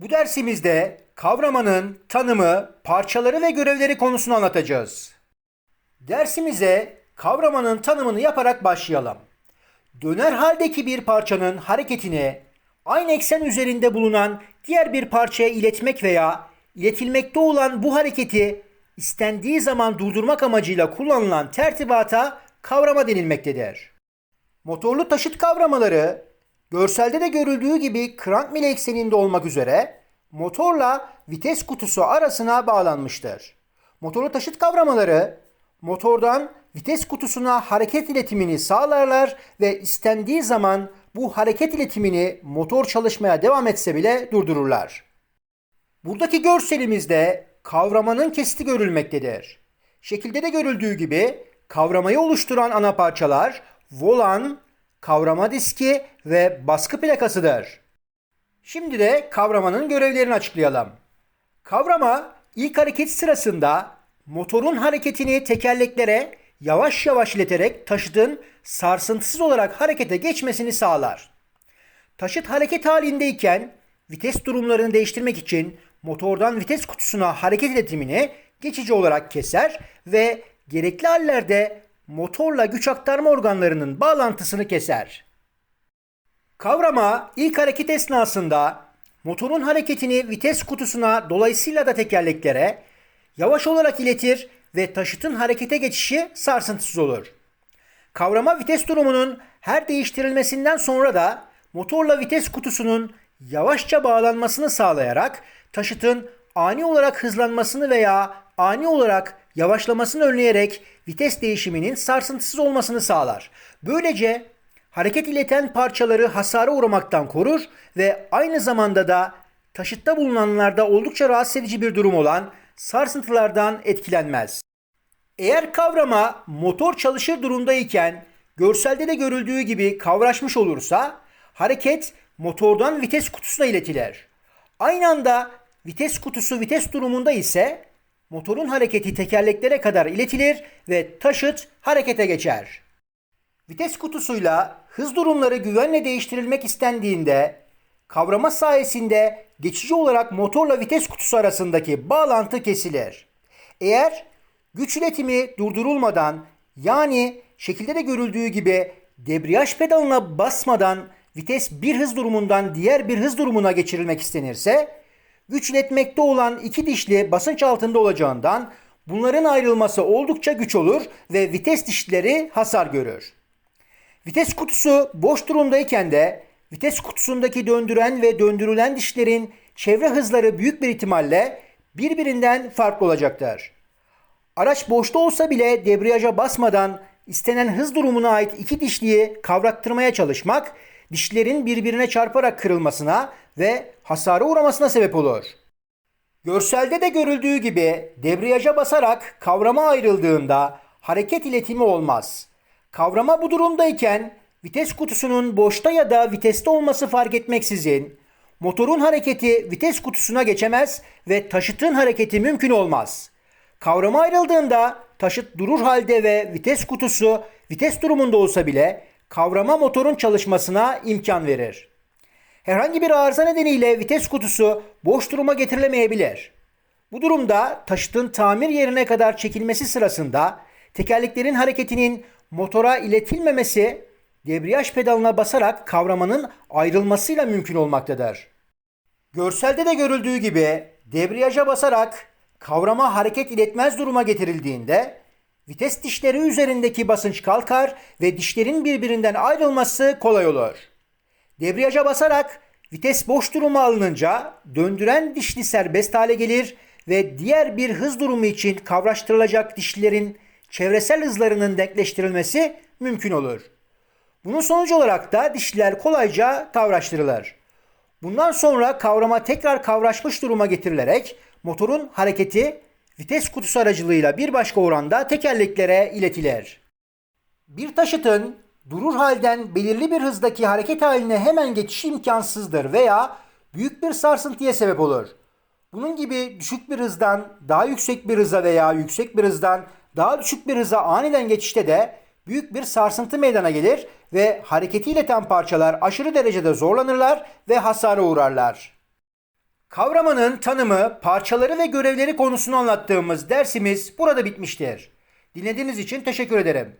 Bu dersimizde kavramanın tanımı, parçaları ve görevleri konusunu anlatacağız. Dersimize kavramanın tanımını yaparak başlayalım. Döner haldeki bir parçanın hareketini aynı eksen üzerinde bulunan diğer bir parçaya iletmek veya iletilmekte olan bu hareketi istendiği zaman durdurmak amacıyla kullanılan tertibata kavrama denilmektedir. Motorlu taşıt kavramaları görselde de görüldüğü gibi krank mil ekseninde olmak üzere motorla vites kutusu arasına bağlanmıştır. Motorlu taşıt kavramaları motordan vites kutusuna hareket iletimini sağlarlar ve istendiği zaman bu hareket iletimini motor çalışmaya devam etse bile durdururlar. Buradaki görselimizde kavramanın kesiti görülmektedir. Şekilde de görüldüğü gibi kavramayı oluşturan ana parçalar volan, kavrama diski ve baskı plakasıdır. Şimdi de kavramanın görevlerini açıklayalım. Kavrama ilk hareket sırasında motorun hareketini tekerleklere yavaş yavaş ileterek taşıtın sarsıntısız olarak harekete geçmesini sağlar. Taşıt hareket halindeyken vites durumlarını değiştirmek için motordan vites kutusuna hareket iletimini geçici olarak keser ve gerekli hallerde motorla güç aktarma organlarının bağlantısını keser. Kavrama ilk hareket esnasında motorun hareketini vites kutusuna dolayısıyla da tekerleklere yavaş olarak iletir ve taşıtın harekete geçişi sarsıntısız olur. Kavrama vites durumunun her değiştirilmesinden sonra da motorla vites kutusunun yavaşça bağlanmasını sağlayarak taşıtın ani olarak hızlanmasını veya ani olarak yavaşlamasını önleyerek vites değişiminin sarsıntısız olmasını sağlar. Böylece hareket ileten parçaları hasara uğramaktan korur ve aynı zamanda da taşıtta bulunanlarda oldukça rahatsız edici bir durum olan sarsıntılardan etkilenmez. Eğer kavrama motor çalışır durumdayken görselde de görüldüğü gibi kavraşmış olursa hareket motordan vites kutusuna iletilir. Aynı anda vites kutusu vites durumunda ise motorun hareketi tekerleklere kadar iletilir ve taşıt harekete geçer. Vites kutusuyla hız durumları güvenle değiştirilmek istendiğinde kavrama sayesinde geçici olarak motorla vites kutusu arasındaki bağlantı kesilir. Eğer güç iletimi durdurulmadan yani şekilde de görüldüğü gibi debriyaj pedalına basmadan vites bir hız durumundan diğer bir hız durumuna geçirilmek istenirse güç iletmekte olan iki dişli basınç altında olacağından bunların ayrılması oldukça güç olur ve vites dişlileri hasar görür. Vites kutusu boş durumdayken de vites kutusundaki döndüren ve döndürülen dişlerin çevre hızları büyük bir ihtimalle birbirinden farklı olacaktır. Araç boşta olsa bile debriyaja basmadan istenen hız durumuna ait iki dişliyi kavrattırmaya çalışmak dişlerin birbirine çarparak kırılmasına ve hasara uğramasına sebep olur. Görselde de görüldüğü gibi debriyaja basarak kavrama ayrıldığında hareket iletimi olmaz. Kavrama bu durumdayken vites kutusunun boşta ya da viteste olması fark etmeksizin motorun hareketi vites kutusuna geçemez ve taşıtın hareketi mümkün olmaz. Kavrama ayrıldığında taşıt durur halde ve vites kutusu vites durumunda olsa bile kavrama motorun çalışmasına imkan verir. Herhangi bir arıza nedeniyle vites kutusu boş duruma getirilemeyebilir. Bu durumda taşıtın tamir yerine kadar çekilmesi sırasında tekerleklerin hareketinin motora iletilmemesi debriyaj pedalına basarak kavramanın ayrılmasıyla mümkün olmaktadır. Görselde de görüldüğü gibi debriyaja basarak kavrama hareket iletmez duruma getirildiğinde vites dişleri üzerindeki basınç kalkar ve dişlerin birbirinden ayrılması kolay olur. Debriyaja basarak vites boş duruma alınınca döndüren dişli serbest hale gelir ve diğer bir hız durumu için kavraştırılacak dişlilerin çevresel hızlarının denkleştirilmesi mümkün olur. Bunun sonucu olarak da dişliler kolayca kavraştırılır. Bundan sonra kavrama tekrar kavraşmış duruma getirilerek motorun hareketi vites kutusu aracılığıyla bir başka oranda tekerleklere iletilir. Bir taşıtın durur halden belirli bir hızdaki hareket haline hemen geçişi imkansızdır veya büyük bir sarsıntıya sebep olur. Bunun gibi düşük bir hızdan daha yüksek bir hıza veya yüksek bir hızdan daha düşük bir hıza aniden geçişte de büyük bir sarsıntı meydana gelir ve hareketi ileten parçalar aşırı derecede zorlanırlar ve hasara uğrarlar. Kavramanın tanımı, parçaları ve görevleri konusunu anlattığımız dersimiz burada bitmiştir. Dinlediğiniz için teşekkür ederim.